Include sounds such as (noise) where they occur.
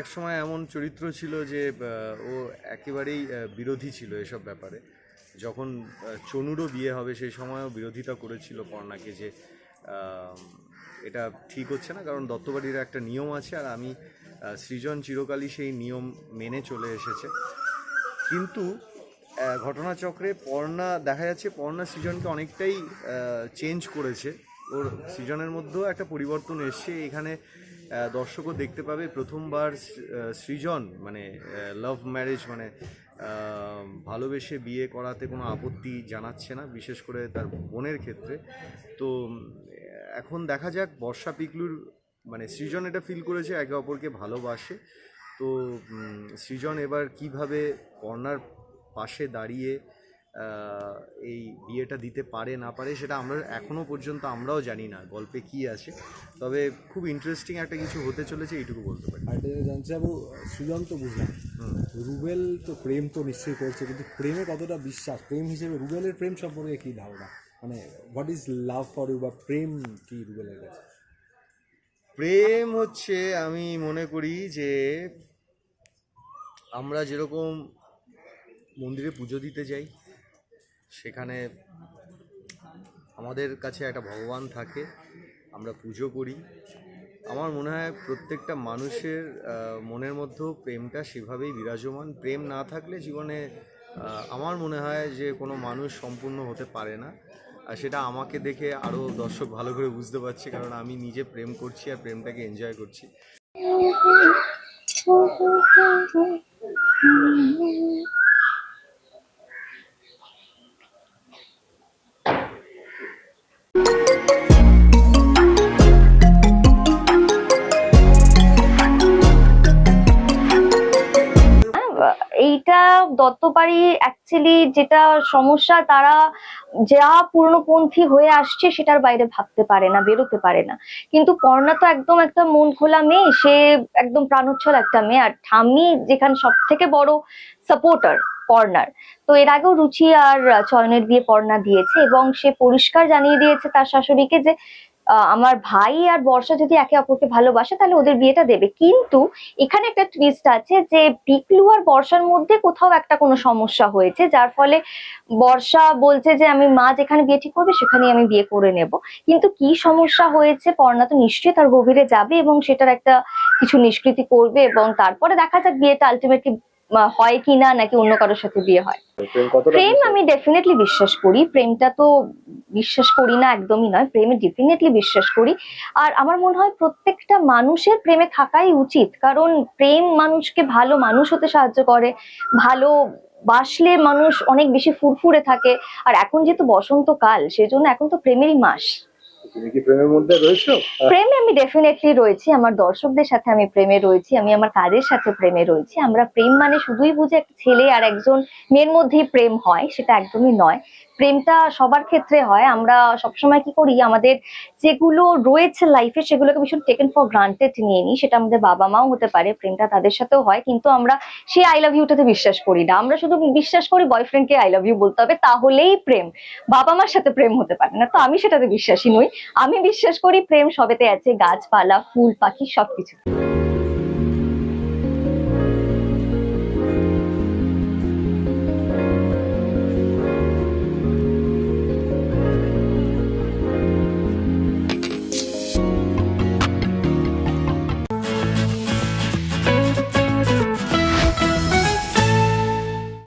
একসময় এমন চরিত্র ছিল যে ও একেবারেই বিরোধী ছিল এসব ব্যাপারে। যখন চনুরও বিয়ে হবে সেই সময়ও বিরোধিতা করেছিল পর্ণাকে যে এটা ঠিক হচ্ছে না, কারণ দত্তবাড়ির একটা নিয়ম আছে আর আমি সৃজন চিরকালই সেই নিয়ম মেনে চলে এসেছে। কিন্তু ঘটনাচক্রে পর্ণা, দেখা যাচ্ছে পর্ণা সৃজনকে অনেকটাই চেঞ্জ করেছে। ওর সৃজনের মধ্যেও একটা পরিবর্তন এসছে। এখানে দর্শকও দেখতে পাবে। প্রথমবার সৃজন মানে লাভ ম্যারেজ মানে ভালোবেসে বিয়ে করাতে কোনো আপত্তি জানাচ্ছে না, বিশেষ করে তার বোনের ক্ষেত্রে। তো এখন দেখা যাক, বর্ষা পিকলুর মানে সৃজন এটা ফিল করেছে, একে অপরকে ভালোবাসে। তো সৃজন এবার কীভাবে কর্নার পাশে দাঁড়িয়ে এই বিয়েটা দিতে পারে না পারে সেটা আমরা এখনও পর্যন্ত আমরাও জানি না গল্পে কি আছে। তবে খুব ইন্টারেস্টিং একটা কিছু হতে চলেছে এইটুকু বলতে পারি। আর জানতে যাব সৃজন তো বুঝলাম। রুবেল তো প্রেম তো নিশ্চয়ই করছে কিন্তু প্রেমে কতটা বিশ্বাস? প্রেম হিসেবে রুবেলের প্রেম সম্পর্কে কী ধারণা? মানে what is love for you বা প্রেম কি রুবেলের কাছে? প্রেম হচ্ছে আমি মনে করি যে আমরা যেরকম মন্দিরে পুজো দিতে যাই সেখানে আমাদের কাছে একটা ভগবান থাকে, আমরা পুজো করি। আমার মনে হয় প্রত্যেকটা মানুষের মনের মধ্যেও প্রেমটা সেভাবেই বিরাজমান। প্রেম না থাকলে জীবনে আমার মনে হয় যে কোনো মানুষ সম্পূর্ণ হতে পারে না। আর সেটা আমাকে দেখে আরও দর্শক ভালো করে বুঝতে পারছে, কারণ আমি নিজে প্রেম করছি আর প্রেমটাকে এনজয় করছি। (laughs) এইটা দত্তবাড়ি অ্যাকচুয়ালি যেটা সমস্যা, তারা যা পূর্ণপন্থী হয়ে আসছে সেটার বাইরে ভাবতে পারে না, বেরোতে পারে না। কিন্তু পর্ণা তো একদম একটা মন খোলা মেয়ে, সে একদম প্রাণোচ্ছল একটা মেয়ে। আর ঠাম্মি যেখানে সব থেকে বড় সাপোর্টার পর্ণার তো এর আগেও রুচি আর চয়নের বিয়ে পর্ণা দিয়েছে এবং সে পরিষ্কার জানিয়ে দিয়েছে তার শাশুড়িকে যে আমার ভাই আর বর্ষা যদি একে অপরকে ভালোবাসে তাহলে ওদের বিয়েটা দেবে। কিন্তু এখানে একটা টুইস্ট আছে যে পিকলু আর বর্ষার মধ্যে কোথাও একটা কোনো সমস্যা হয়েছে যার ফলে বর্ষা বলছে যে আমি মা যেখানে বিয়ে ঠিক করবে সেখানেই আমি বিয়ে করে নেব। কিন্তু কি সমস্যা হয়েছে পর্ণা তো নিশ্চয়ই তার গভীরে যাবে এবং সেটার একটা কিছু নিষ্কৃতি করবে এবং তারপরে দেখা যাক বিয়েটা আলটিমেটলি হয় কি না নাকি অন্য কারোর সাথে বিয়ে হয়। প্রেম আমি ডেফিনেটলি বিশ্বাস করি। প্রেমটা তো বিশ্বাস করি না একদমই নয়। প্রেমে ডেফিনেটলি বিশ্বাস করি। আর আমার মনে হয় প্রত্যেকটা মানুষের প্রেমে থাকাই উচিত। কারণ প্রেম মানুষকে ভালো মানুষ হতে সাহায্য করে। ভালো বাসলে মানুষ অনেক বেশি ফুরফুরে থাকে। আর এখন যেহেতু বসন্তকাল সেজন্য এখন তো প্রেমেরই মাস। তুমি কি প্রেমের মধ্যে রয়েছো? প্রেমে আমি ডেফিনেটলি রয়েছি। আমার দর্শকদের সাথে আমি প্রেমে রয়েছি। আমি আমার কাজের সাথে প্রেমে রয়েছি। আমরা প্রেম মানে শুধুই বুঝে একটা ছেলে আর একজন মেয়ের মধ্যেই প্রেম হয় সেটা একদমই নয়। প্রেমটা সবার ক্ষেত্রে হয়। আমরা সবসময় কি করি, আমাদের যেগুলো রয়েছে লাইফে সেগুলোকে ভীষণ টেকেন ফর গ্রান্টেড নিয়ে নিই। সেটা আমাদের বাবা মাও হতে পারে, প্রেমটা তাদের সাথেও হয়, কিন্তু আমরা সেই আই লাভ ইউটাতে বিশ্বাস করি না। আমরা শুধু বিশ্বাস করি বয়ফ্রেন্ডকে আই লাভ ইউ বলতে হবে, তাহলেই প্রেম। বাবা মার সাথে প্রেম হতে পারে না, তো আমি সেটাতে বিশ্বাসী নই। আমি বিশ্বাস করি প্রেম সবেতে আছে, গাছপালা, ফুল, পাখি সবকিছু